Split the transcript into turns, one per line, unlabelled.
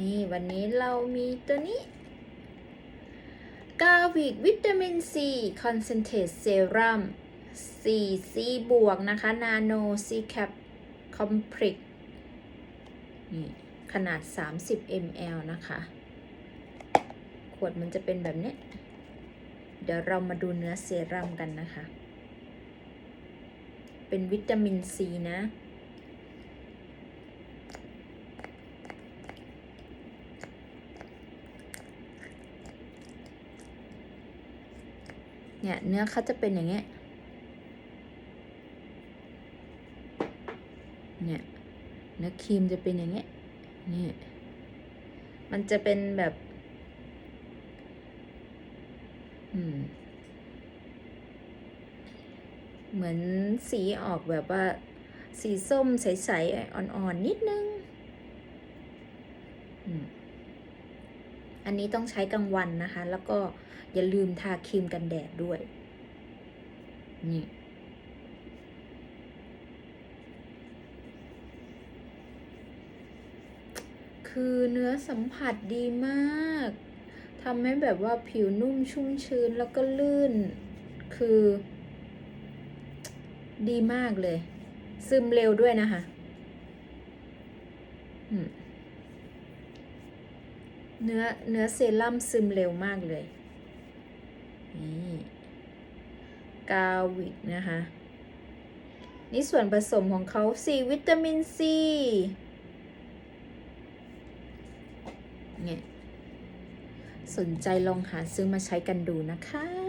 นี่วันนี้เรามีตัวนี้กาวิกวิตามินซีคอนเซนเทรตเซรั่ม 4C บวกนะคะ นาโนซีแคปคอมพริกนี่ขนาด 30 ml นะคะ ขวดมันจะเป็นแบบนี้ เดี๋ยวเรามาดูเนื้อเซรั่มกันนะคะ เป็นวิตามินซีนะ เนี่ยเนื้อเขาจะเป็นอย่างเงี้ย เนี่ยเนื้อครีมจะเป็นอย่างเงี้ย นี่ มันจะเป็นแบบ อืม เหมือนสีออกแบบว่า สีส้มใส ๆ อ่อน ๆ นิดนึง อืม อันนี้ต้องใช้กลางวันนะคะ แล้วก็อย่าลืมทาครีมกันแดดด้วย นี่คือเนื้อสัมผัสดีมากทำให้แบบว่าผิวนุ่มชุ่มชื้นแล้วก็ลื่น คือ ดีมากเลย ซึมเร็วด้วยนะคะ อืม เนื้อเนื้อเซรั่มซึมเร็วมากเลย นี่กาวิกนะคะ นี่ส่วนผสมของเขาสีวิตามินซีเนี่ยสนใจลองหาซื้อมาใช้กันดูนะคะ